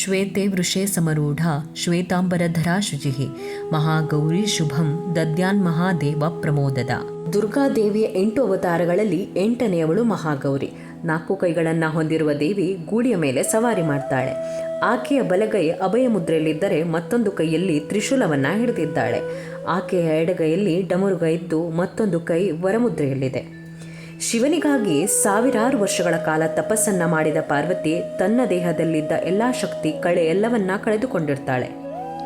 ಶ್ವೇತೆ ವೃಷೇ ಸಮರೂಢ ಶ್ವೇತಾಂಬರಧರಾ ಶುಚಿಃ. ಮಹಾಗೌರಿ ಶುಭಂ, ದದ್ಯಾನ್ ಮಹಾದೇವ ಪ್ರಮೋದದ. ದುರ್ಗಾದೇವಿಯ ಎಂಟು ಅವತಾರಗಳಲ್ಲಿ ಎಂಟನೆಯವಳು ಮಹಾಗೌರಿ. ನಾಲ್ಕು ಕೈಗಳನ್ನು ಹೊಂದಿರುವ ದೇವಿ ಗೂಡಿಯ ಮೇಲೆ ಸವಾರಿ ಮಾಡ್ತಾಳೆ. ಆಕೆಯ ಬಲಗೈ ಅಭಯ ಮುದ್ರೆಯಲ್ಲಿದ್ದರೆ ಮತ್ತೊಂದು ಕೈಯಲ್ಲಿ ತ್ರಿಶೂಲವನ್ನು ಹಿಡಿದಿದ್ದಾಳೆ. ಆಕೆಯ ಎಡಗೈಯಲ್ಲಿ ಡಮರುಗ ಇದ್ದು ಮತ್ತೊಂದು ಕೈ ವರಮುದ್ರೆಯಲ್ಲಿದೆ. ಶಿವನಿಗಾಗಿ ಸಾವಿರಾರು ವರ್ಷಗಳ ಕಾಲ ತಪಸ್ಸನ್ನ ಮಾಡಿದ ಪಾರ್ವತಿ ತನ್ನ ದೇಹದಲ್ಲಿದ್ದ ಎಲ್ಲಾ ಶಕ್ತಿ ಕಳೆ ಎಲ್ಲವನ್ನ ಕಳೆದುಕೊಂಡಿರ್ತಾಳೆ.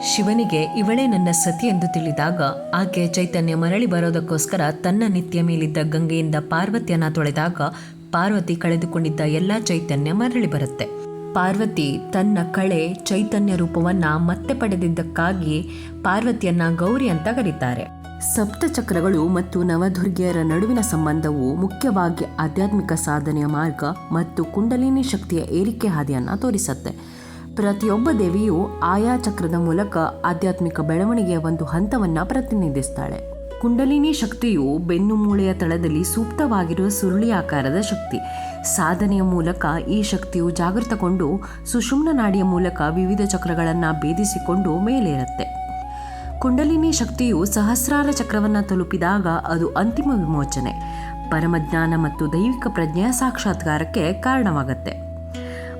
ಶಿವನಿಗೆ ಇವಳೇ ನನ್ನ ಸತಿ ಎಂದು ತಿಳಿದಾಗ ಆಕೆ ಚೈತನ್ಯ ಮರಳಿ ಬರೋದಕ್ಕೋಸ್ಕರ ತನ್ನ ನಿತ್ಯ ಮೇಲಿದ್ದ ಗಂಗೆಯಿಂದ ಪಾರ್ವತಿಯನ್ನ ತೊಳೆದಾಗ ಪಾರ್ವತಿ ಕಳೆದುಕೊಂಡಿದ್ದ ಎಲ್ಲ ಚೈತನ್ಯ ಮರಳಿ ಬರುತ್ತೆ. ಪಾರ್ವತಿ ತನ್ನ ಕಳೆ ಚೈತನ್ಯ ರೂಪವನ್ನ ಮತ್ತೆ ಪಡೆದಿದ್ದಕ್ಕಾಗಿ ಪಾರ್ವತಿಯನ್ನ ಗೌರಿ ಅಂತ ಕರೀತಾರೆ. ಸಪ್ತಚಕ್ರಗಳು ಮತ್ತು ನವದುರ್ಗೆಯರ ನಡುವಿನ ಸಂಬಂಧವು ಮುಖ್ಯವಾಗಿ ಆಧ್ಯಾತ್ಮಿಕ ಸಾಧನೆಯ ಮಾರ್ಗ ಮತ್ತು ಕುಂಡಲಿನಿ ಶಕ್ತಿಯ ಏರಿಕೆ ಹಾದಿಯನ್ನು ತೋರಿಸುತ್ತೆ. ಪ್ರತಿಯೊಬ್ಬ ದೇವಿಯು ಆಯಾ ಚಕ್ರದ ಮೂಲಕ ಆಧ್ಯಾತ್ಮಿಕ ಬೆಳವಣಿಗೆಯ ಒಂದು ಹಂತವನ್ನು ಪ್ರತಿನಿಧಿಸ್ತಾಳೆ. ಕುಂಡಲಿನಿ ಶಕ್ತಿಯು ಬೆನ್ನು ಮೂಳೆಯ ತಳದಲ್ಲಿ ಸೂಕ್ತವಾಗಿರುವ ಸುರುಳಿ ಆಕಾರದ ಶಕ್ತಿ. ಸಾಧನೆಯ ಮೂಲಕ ಈ ಶಕ್ತಿಯು ಜಾಗೃತಗೊಂಡು ಸುಷುಮ್ನ ನಾಡಿಯ ಮೂಲಕ ವಿವಿಧ ಚಕ್ರಗಳನ್ನು ಭೇದಿಸಿಕೊಂಡು ಮೇಲೇರುತ್ತೆ. ಕುಂಡಲಿನಿ ಶಕ್ತಿಯು ಸಹಸ್ರಾರ ಚಕ್ರವನ್ನು ತಲುಪಿದಾಗ ಅದು ಅಂತಿಮ ವಿಮೋಚನೆ. ಪರಮಜ್ಞಾನ ಮತ್ತು ದೈವಿಕ ಪ್ರಜ್ಞೆಯ ಸಾಕ್ಷಾತ್ಕಾರಕ್ಕೆ ಕಾರಣವಾಗುತ್ತೆ.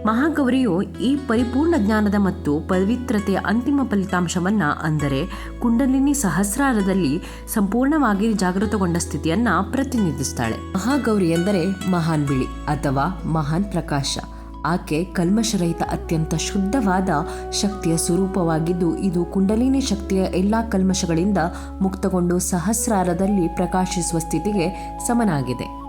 ಮಹಾಗೌರಿಯು ಈ ಪರಿಪೂರ್ಣ ಜ್ಞಾನದ ಮತ್ತು ಪವಿತ್ರತೆಯ ಅಂತಿಮ ಫಲಿತಾಂಶವನ್ನು ಅಂದರೆ ಕುಂಡಲಿನಿ ಸಹಸ್ರಾರದಲ್ಲಿ ಸಂಪೂರ್ಣವಾಗಿ ಜಾಗೃತಗೊಂಡ ಸ್ಥಿತಿಯನ್ನು ಪ್ರತಿನಿಧಿಸ್ತಾಳೆ. ಮಹಾಗೌರಿ ಎಂದರೆ ಮಹಾನ್ ಬಿಳಿ ಅಥವಾ ಮಹಾನ್ ಪ್ರಕಾಶ. ಆಕೆ ಕಲ್ಮಶರಹಿತ ಅತ್ಯಂತ ಶುದ್ಧವಾದ ಶಕ್ತಿಯ ಸ್ವರೂಪವಾಗಿದ್ದು, ಇದು ಕುಂಡಲಿನಿ ಶಕ್ತಿಯ ಎಲ್ಲಾ ಕಲ್ಮಶಗಳಿಂದ ಮುಕ್ತಗೊಂಡು ಸಹಸ್ರಾರದಲ್ಲಿ ಪ್ರಕಾಶಿಸುವ ಸ್ಥಿತಿಗೆ ಸಮನಾಗಿದೆ.